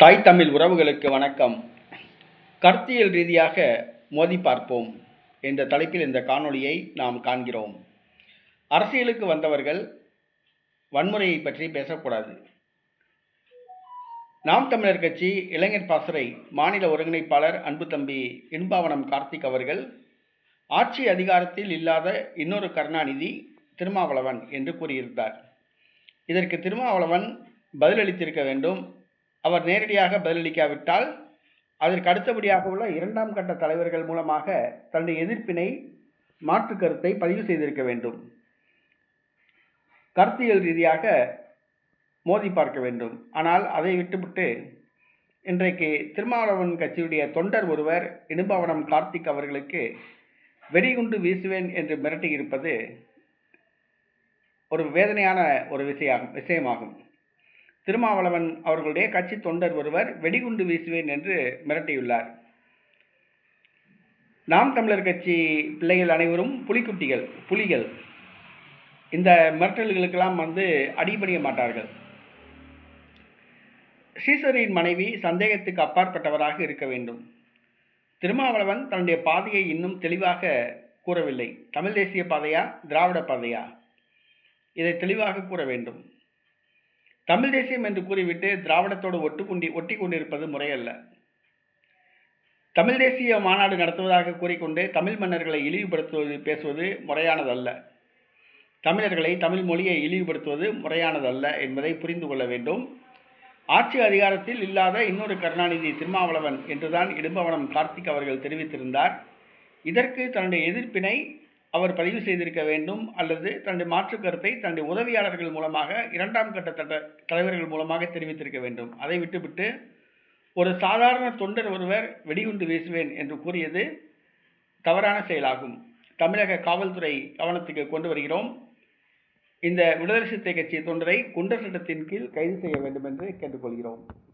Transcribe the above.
தாய் தமிழ் உறவுகளுக்கு வணக்கம். கருத்தியல் ரீதியாக மோதி பார்ப்போம் என்ற தலைப்பில் இந்த காணொளியை நாம் காண்கிறோம். அரசியலுக்கு வந்தவர்கள் வன்முறையை பற்றி பேசக்கூடாது. நாம் தமிழர் கட்சி இளைஞர் பாசறை மாநில ஒருங்கிணைப்பாளர் அன்பு தம்பி இன்பாவனம் கார்த்திக் அவர்கள் ஆட்சி அதிகாரத்தில் இல்லாத இன்னொரு கருணாநிதி திருமாவளவன் என்று கூறியிருந்தார். இதற்கு திருமாவளவன் பதிலளித்திருக்க வேண்டும். அவர் நேரடியாக பதிலளிக்காவிட்டால் அதற்கு அடுத்தபடியாக உள்ள இரண்டாம் கட்ட தலைவர்கள் மூலமாக தன்னுடைய எதிர்ப்பினை மாற்று கருத்தை பதிவு செய்திருக்க வேண்டும். கருத்தியல் ரீதியாக மோதி பார்க்க வேண்டும். ஆனால் அதை விட்டுவிட்டு இன்றைக்கு திருமாவளவன் கட்சியுடைய தொண்டர் ஒருவர் இடும்பாவனம் கார்த்திக் அவர்களுக்கு வெடிகுண்டு வீசுவேன் என்று மிரட்டியிருப்பது ஒரு வேதனையான ஒரு விஷயம் விஷயமாகும். திருமாவளவன் அவர்களுடைய கட்சி தொண்டர் ஒருவர் வெடிகுண்டு வீசுவேன் என்று மிரட்டியுள்ளார். நாம் தமிழர் கட்சி பிள்ளைகள் அனைவரும் புலிக்குட்டிகள் புலிகள். இந்த மிரட்டல்களுக்கெல்லாம் வந்து அடிபணிய மாட்டார்கள். ஸ்ரீசரின் மனைவி சந்தேகத்துக்கு அப்பாற்பட்டவராக இருக்க வேண்டும். திருமாவளவன் தன்னுடைய பாதையை இன்னும் தெளிவாக கூறவில்லை. தமிழ் தேசிய பாதையா திராவிட பாதையா? இதை தெளிவாக கூற வேண்டும். தமிழ் தேசியம் என்று கூறிவிட்டு திராவிடத்தோடு ஒட்டுக்குண்டி ஒட்டி கொண்டிருப்பது முறையல்ல. தமிழ் தேசிய மாநாடு நடத்துவதாக கூறிக்கொண்டு தமிழ் மன்னர்களை இழிவுபடுத்துவது பேசுவது முறையானதல்ல. தமிழர்களை தமிழ் மொழியை இழிவுபடுத்துவது முறையானதல்ல என்பதை புரிந்து கொள்ள வேண்டும். ஆட்சி அதிகாரத்தில் இல்லாத இன்னொரு கருணாநிதி திருமாவளவன் என்றுதான் இடும்பவனம் கார்த்திக் அவர்கள் தெரிவித்திருந்தார். இதற்கு தன்னுடைய எதிர்ப்பினை அவர் பதிவு செய்திருக்க வேண்டும் அல்லது தன்னுடைய மாற்று கருத்தை தன்னுடைய உதவியாளர்கள் மூலமாக இரண்டாம் கட்ட தட்ட தலைவர்கள் மூலமாக தெரிவித்திருக்க வேண்டும். அதை விட்டுவிட்டு ஒரு சாதாரண தொண்டர் ஒருவர் வெடிகுண்டு வீசுவேன் என்று கூறியது தவறான செயலாகும். தமிழக காவல்துறை கவனத்துக்கு கொண்டு வருகிறோம். இந்த விடுதலை சிறுத்தை கட்சி தொண்டரை குண்டர் சட்டத்தின் கீழ் கைது செய்ய வேண்டும் என்று கேட்டுக்கொள்கிறோம்.